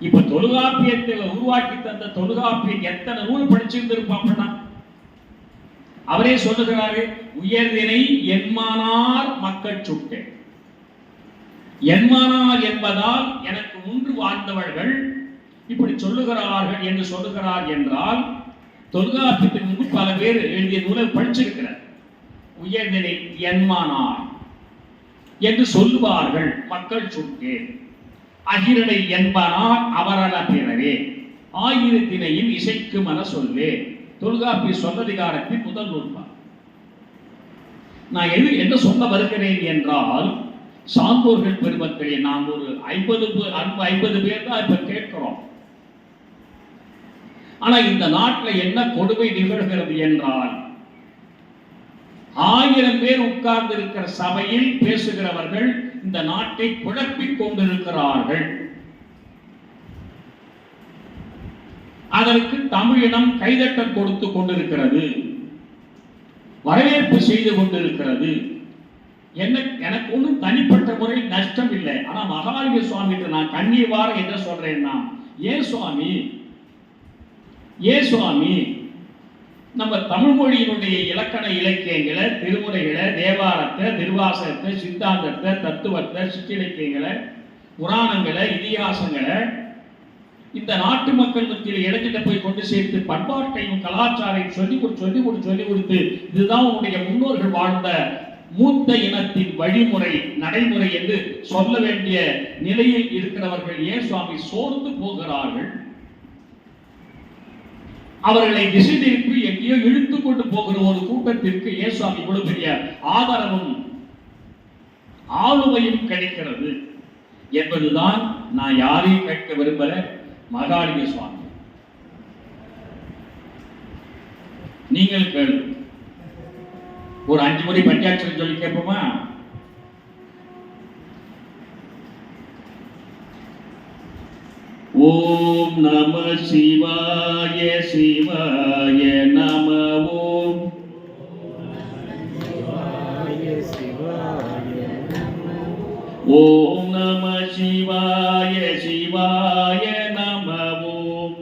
இப்ப தொல்காப்பியத்தை உருவாக்கி தந்த தொழுகாப்பியம் எத்தனை நூல் படிச்சிருந்திருப்பாப்பா அவரே சொல்லுகிறாரு உயர்தினை என்மானார் மக்கள் சுட்டேன் என்மானார் என்பதால் எனக்கு முன்பு வாழ்ந்தவர்கள் இப்படி சொல்லுகிறார்கள் என்று சொல்லுகிறார் என்றால் தொல்காப்பியத்தின் முன்பு பல பேர் எழுதிய நூலை படிச்சிருக்கிறார். உயர்நிலை என்மானார் என்று சொல்லுவார்கள் மக்கள் சுட்டே. அகிரடை என்பனார் அவரட பிறவே ஆயிரத்தினையும் இசைக்கு மன சொல்லே. தொல்காப்பி சொல்லதிகாரத்தின் முதல் நூல்பா நான் எது என்ன சொல்ல வருகிறேன் என்றால் சான்றோர்கள் பெருமக்களே நாம் ஒரு ஐம்பது ஐம்பது பேர் தான் இப்ப கேட்கிறோம். ஆனா இந்த நாட்டில் என்ன கொடுமை நிகழ்கிறது என்றால் ஆயிரம் பேர் உட்கார்ந்து இருக்கிற சபையில் பேசுகிறவர்கள் இந்த நாட்டை குழப்பிக் கொண்டிருக்கிறார்கள். அதற்கு தமிழிடம் கைதட்டம் கொடுத்து கொண்டிருக்கிறது. வரவேற்பு செய்து கொண்டிருக்கிறது. என்ன எனக்கு ஒன்றும் தனிப்பட்ட முறையில் நஷ்டம் இல்லை. ஆனா மகாலிங்க சுவாமி நான் கண்ணீர்வார என்ன சொல்றேன்னா ஏன் சுவாமி ஏன் சுவாமி நம்ம தமிழ் மொழியினுடைய இலக்கண இலக்கியங்களை திருமுறைகளை தேவாரத்தை திருவாசகத்தை சித்தாந்தத்தை தத்துவத்தை சிற்றிலக்கியங்களை புராணங்களை இதிகாசங்களை இந்த நாட்டு மக்கள் மத்தியில் இடத்திட்ட போய் கொண்டு சேர்த்து பண்பாட்டையும் கலாச்சாரையும் சொல்லி கொடுத்து சொல்லி கொடுத்து சொல்லி கொடுத்து இதுதான் உன்னுடைய முன்னோர்கள் வாழ்ந்த மூத்த இனத்தின் வழிமுறை நடைமுறை என்று சொல்ல வேண்டிய நிலையில் இருக்கிறவர்கள் ஏன் சுவாமி? சோர்ந்து போகிறார்கள். அவர்களை திசை எங்கேயோ இழுத்து கொண்டு போகிற ஒரு கூட்டத்திற்கு ஏன் இவ்வளவு பெரிய ஆதரவும் ஆளுமையும் கிடைக்கிறது என்பதுதான் நான் யாரையும் கேட்க விரும்பல. மகாலிங்க சுவாமி. நீங்கள் கேளு ஒரு அஞ்சு முறை பஞ்சாட்சரம் சொல்லி கேட்போமா? ஓம் நம சிவாய சிவாய நம ஓம். ஓம் நம சிவாய சிவாய நம ஓம்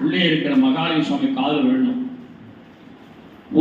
உள்ளே இருக்கிற மகாலிங்க சுவாமி காதல் விழணும்.